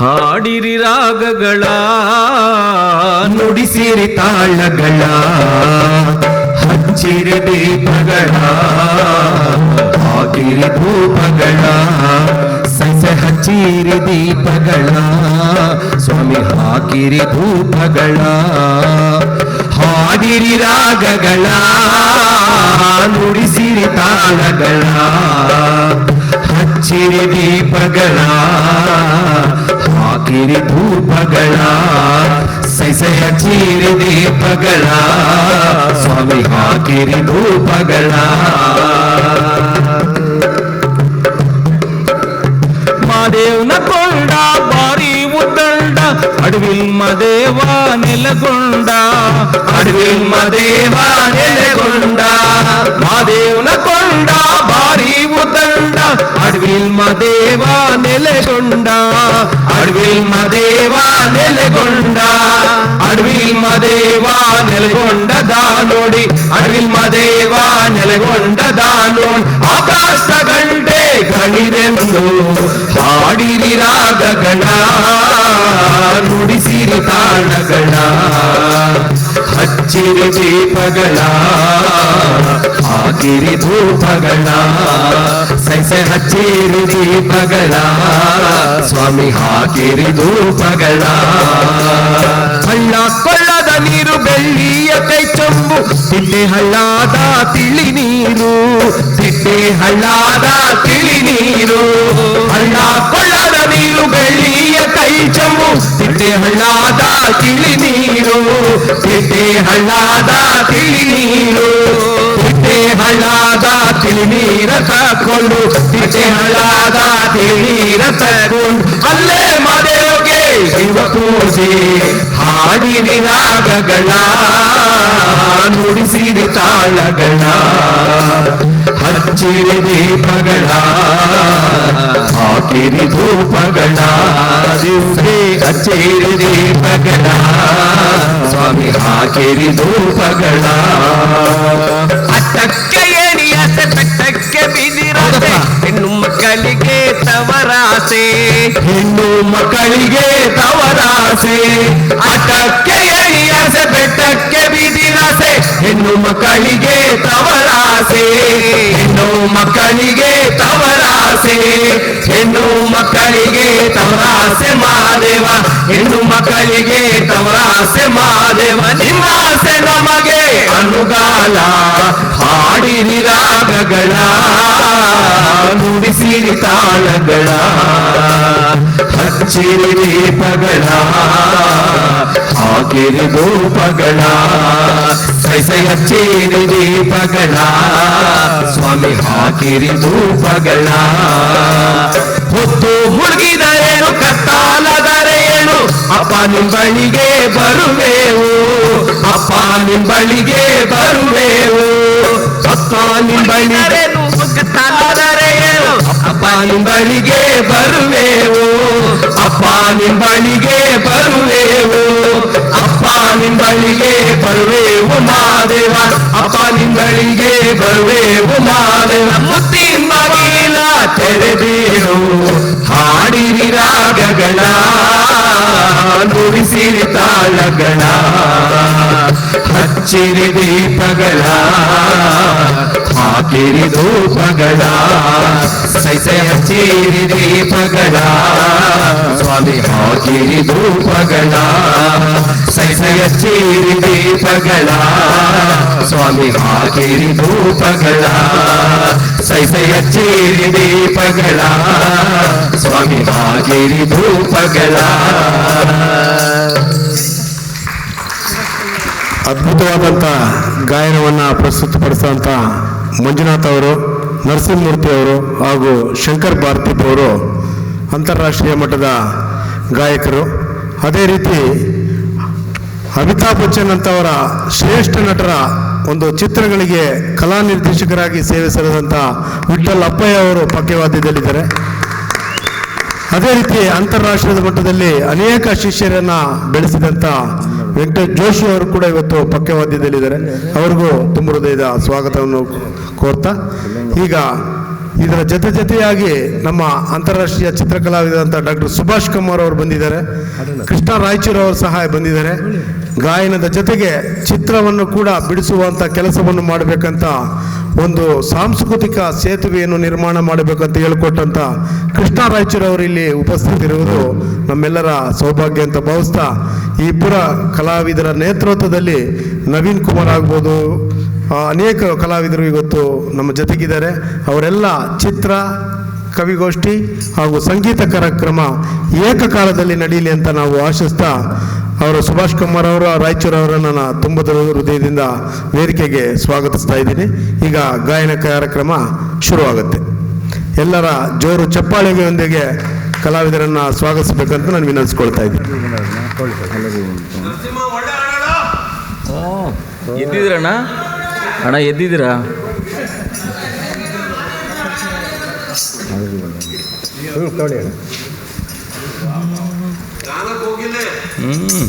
ಹಾಡಿರಿ ರಾಗಗಳ. ನುಡಿಸಿರಿ ತಾಳಗಳ. ಹಚ್ಚಿರಿ ದೀಪಗಳ ಹಾಕಿರಿ ಧೂಪಗಳ. ಸಸೆ ಹಚ್ಚಿರಿ ದೀಪಗಳ. ಸ್ವಾಮಿ ಹಾಕಿರಿ ಧೂಪಗಳ. ಹಾಡಿರಿ ರಾಗಗಳ. ನುಡಿಸಿರಿ ತಾಳಗಳ. ಹಚ್ಚಿರಿ ದೀಪಗಳ ಹಾಕಿರಿ ಧೂಪಗಳ ಸೈಸೆ ಹಚ್ಚಿರಿ ದೀಪಗಳ ಸ್ವಾಮಿ ಹಾಕಿರಿ ಧೂಪಗಳ ಮಾದೇವ್ನ ಕೊಂಡ ಬಾರಿ ಉದ್ದಂಡ ಅಡವಿಲ್ ಮದೇವ ನೆಲಗೊಂಡ ಅಡವಿಲ್ ಮದೇವ ನೆಲೆಗೊಂಡ ಮಾದೇವ್ನ ಕೊಂಡ ಬಾರಿ ಉದ್ದಂಡ ಅಡವಿಲ್ ಮದೇವ ನೆಲೆಗೊಂಡ ಅಡವಿಲ್ ಮದೇವ ನೆಲೆಗೊಂಡ ಅಡವಿಲ್ ಮದೇವ ನೆಲೆಗೊಂಡ ದಾನೋಡಿ ಅಡವಿಲ್ ಮದೇವ ನೆಲೆಗೊಂಡ ದಾನೋಡಿ ಆಕಾಶ ಗಂಟೆ ಗಣಿರೆಂದು ಹಾಡಿರಿ ರಾಗಗಳ ನುಡಿಸಿರಿ ತಾಳಗಳ ಹಚ್ಚಿರಿ ದೀಪಗಳ ಹಾಕಿರಿ ಧೂಪಗಳ ಸೈಸೆ ಹಚ್ಚಿರಿ ದೀಪಗಳ ಸ್ವಾಮಿ ಹಾಕಿರಿ ಧೂಪಗಳ ಹಳ್ಳ ಕೊಳ್ಳದ ನೀರು, ಬೆಳ್ಳಿಯ ಕೈ ಚೊಂಬು ತಿಟ್ಟೆ ಹಳ್ಳಾದ ತಿಳಿ ನೀರು ತಿಟ್ಟೆ ಹಳ್ಳಾದ ತಿಳಿ ನೀರು. ಹಳ್ಳ ಕೊಳ್ಳದ ನೀರು, ಬೆಳ್ಳಿಯ ಕೈ ಚೊಂಬು ತಿಟ್ಟೆ ಹಳ್ಳಾದ ತಿಳಿ ತಿಟ್ಟೆ ಹಳ್ಳಾದ ತಿಳಿ ನೀರು ತಿಟ್ಟೆ ಹಳ್ಳಾದ ತಿಳಿ ನೀರ ತಕೊಂಡು ತಿಟ್ಟೆ ಹಳ್ಳಾದ ತಿಳಿ ನೀರ ತಗೊಂಡು ಅಲ್ಲೇ ಮಾದೇವಗೆ ಶಿವ ಪೂಜೆ. ಹಾಡಿರಿ ರಾಗಗಳ ನುಡಿಸಿರಿ ತಾಳಗಳ. ಹಚ್ಚಿರಿ ದೀಪಗಳ. ಹಾಕಿರಿ ಧೂಪಗಳ. ದಿವ್ಸೆ ಹಚ್ಚಿರಿ ದೀಪಗಳ. ಸ್ವಾಮಿ ಹಾಕಿರಿ ಧೂಪಗಳ. ಅಟ್ಟಕ್ಕೆ ಏಣಿಯಾಸೆ ಬೆಟ್ಟಕ್ಕೆ ಬಿದಿರಾಸೆ. ಹೆಣ್ಣು ಮಕ್ಕಳಿಗೆ ತವರಾಸೆ. ಹೆಣ್ಣು ಮಕ್ಕಳಿಗೆ ತವರಾಸೆ. ಅಟಕ್ಕೆ ಎಣಿಯಾಸೆ ಬೆಟ್ಟಕ್ಕೆ ಬಿದಿರಾಸೆ. ಹೆಣ್ಣು ಮಕ್ಕಳಿಗೆ ತವರಾಸೆ. ಹೆಣ್ಣು ಮಕ್ಕಳಿಗೆ ತವರಾಸೆ ಹೆಣ್ಣು ಮಕ್ಕಳಿಗೆ ತವರಾಸೆ ಮಾದೇವ ಹೆಣ್ಣು ಮಕ್ಕಳಿಗೆ ತವರಾಸೆ ಮಾದೇವ ನಿಮಾಸೆ ನಮಗೆ ಅನುಗಾಲ ಹಾಡಿರಿ ರಾಗಗಳ ನುಡಿಸಿರಿ ತಾಳಗಳ, ಹಚ್ಚಿರಿ ದೀಪಗಳ, ಹಾಕಿರಿ ಧೂಪಗಳ. ಸೈಸೈ ಹಚ್ಚಿರಿ ದೀಪಗಳ ಸ್ವಾಮಿ ಹಾಕಿರಿ ಧೂಪಗಳ. ಹೊತ್ತು ಮುಳುಗಿದರೇನು ಕತ್ತಾಲದರೇನು ಅಪ್ಪ ನಿಮ್ ಬಳಿಗೆ ಬರುವೆವು ಅಪ್ಪ ನಿಮ್ ಬಳಿಗೆ ಬರುವೆವು. ಅಪ್ಪ ನಿಮ್ ಬಳಿಗೆ ರೇನು ಮುಗ್ಗತ್ತಾಲದರೆ ಏನು ಅಪ್ಪ ನಿಮ್ ಬಳಿಗೆ ಬರುವೆವು. ಅಪ್ಪ ನಿಮ್ ಬಳಿಗೆ ಬರುವೆವು. ಅಪ್ಪ ನಿಮ್ ಬಳಿಗೆ ಬರುವೆವು. ಮಾದೇವ, ಅಪ್ಪ ನಿಂಗಳಿಗೆ ಬರುವೆವು ಮಾದೇವ. ಮುತ್ತಿನ ಮಗೀನ ತೆರೆದೇನು ಹಾಡಿರಿ ರಾಗಗಳ ನುಡಿಸಿರಿ ತಾಳಗಳ ಹಚ್ಚಿರಿ ದೀಪಗಳ, ಹಾಕಿರಿ ಧೂಪಗಳ ಸೈಸೆ ಹಚ್ಚಿರಿ ದೀಪಗಳ. ಹಾಕಿರಿ ಧೂಪಗಳ ಸೈಸಯ ಚೀರಿ ದೀಪಗಳ ಸ್ವಾಮಿ ಹಾಕಿರಿ ಧೂಪಗಳ ಸೈಸಯ ಚೀರಿ ದೀಪಗಳ ಸ್ವಾಮಿ ಹಾಕಿರಿ ಧೂಪಗಳ ಅದ್ಭುತವಾದಂಥ ಗಾಯನವನ್ನು ಪ್ರಸ್ತುತಪಡಿಸುವಂಥ ಮಂಜುನಾಥ್ ಅವರು, ನರಸಿಂಹಮೂರ್ತಿ ಅವರು ಹಾಗೂ ಶಂಕರ್ ಭಾರತಿ ಅವರು ಅಂತಾರಾಷ್ಟ್ರೀಯ ಮಟ್ಟದ ಗಾಯಕರು. ಅದೇ ರೀತಿ ಅಮಿತಾಬ್ ಬಚ್ಚನ್ ಅಂತವರ ಶ್ರೇಷ್ಠ ನಟರ ಒಂದು ಚಿತ್ರಗಳಿಗೆ ಕಲಾ ನಿರ್ದೇಶಕರಾಗಿ ಸೇವೆ ಸಲ್ಲಿಸಿದಂಥ ವಿಠಲ್ ಅಪ್ಪಯ್ಯ ಅವರು ಪಕ್ಷವಾದ್ಯದಲ್ಲಿದ್ದಾರೆ ಅದೇ ರೀತಿ ಅಂತಾರಾಷ್ಟ್ರೀಯ ಮಟ್ಟದಲ್ಲಿ ಅನೇಕ ಶಿಷ್ಯರನ್ನ ಬೆಳೆಸಿದಂಥ ವೆಂಕಟೇಶ್ ಜೋಶಿ ಅವರು ಕೂಡ ಇವತ್ತು ಪಕ್ಷವಾದ್ಯದಲ್ಲಿದ್ದಾರೆ ಅವ್ರಿಗೂ ತುಂಬ ಹೃದಯದ ಸ್ವಾಗತವನ್ನು ಕೋರ್ತಾ. ಈಗ ಇದರ ಜೊತೆ ಜೊತೆಯಾಗಿ ನಮ್ಮ ಅಂತಾರಾಷ್ಟ್ರೀಯ ಚಿತ್ರಕಲಾವಿದಂತ ಡಾಕ್ಟರ್ ಸುಭಾಷ್ ಕುಮಾರ್ ಅವರು ಬಂದಿದ್ದಾರೆ. ಕೃಷ್ಣ ರಾಯಚೂರು ಅವರು ಸಹ ಬಂದಿದ್ದಾರೆ. ಗಾಯನದ ಜೊತೆಗೆ ಚಿತ್ರವನ್ನು ಕೂಡ ಬಿಡಿಸುವಂಥ ಕೆಲಸವನ್ನು ಮಾಡಬೇಕಂತ ಒಂದು ಸಾಂಸ್ಕೃತಿಕ ಸೇತುವೆಯನ್ನು ನಿರ್ಮಾಣ ಮಾಡಬೇಕಂತ ಹೇಳಿಕೊಟ್ಟಂತ ಕೃಷ್ಣ ರಾಯಚೂರು ಅವರು ಇಲ್ಲಿ ಉಪಸ್ಥಿತಿರುವುದು ನಮ್ಮೆಲ್ಲರ ಸೌಭಾಗ್ಯ ಅಂತ ಭಾವಿಸ್ತಾ ಈ ಇಬ್ಬರ ಕಲಾವಿದರ ನೇತೃತ್ವದಲ್ಲಿ ನವೀನ್ ಕುಮಾರ್ ಆಗ್ಬೋದು ಅನೇಕ ಕಲಾವಿದರು ಇವತ್ತು ನಮ್ಮ ಜೊತೆಗಿದ್ದಾರೆ. ಅವರೆಲ್ಲ ಚಿತ್ರ ಕವಿಗೋಷ್ಠಿ ಹಾಗೂ ಸಂಗೀತ ಕಾರ್ಯಕ್ರಮ ಏಕಕಾಲದಲ್ಲಿ ನಡೀಲಿ ಅಂತ ನಾವು ಆಶಿಸ್ತಾ ಅವರು ಸುಭಾಷ್ ಕುಮಾರ್ ಅವರು ರಾಯಚೂರು ಅವರನ್ನು ನಾನು ತುಂಬದ ಹೃದಯದಿಂದ ವೇದಿಕೆಗೆ ಸ್ವಾಗತಿಸ್ತಾ ಇದ್ದೀನಿ. ಈಗ ಗಾಯನ ಕಾರ್ಯಕ್ರಮ ಶುರುವಾಗುತ್ತೆ. ಎಲ್ಲರ ಜೋರು ಚಪ್ಪಾಳೆಯೊಂದಿಗೆ ಕಲಾವಿದರನ್ನು ಸ್ವಾಗತಿಸಬೇಕಂತ ನಾನು ವಿನಂತಿಸ್ಕೊಳ್ತಾ ಇದ್ದೀನಿ. ಎದ್ದಿದ್ದೀರಣ್ಣ ಅಣ್ಣ ಎದ್ದಿದ್ದೀರಾ ಹ್ಞೂ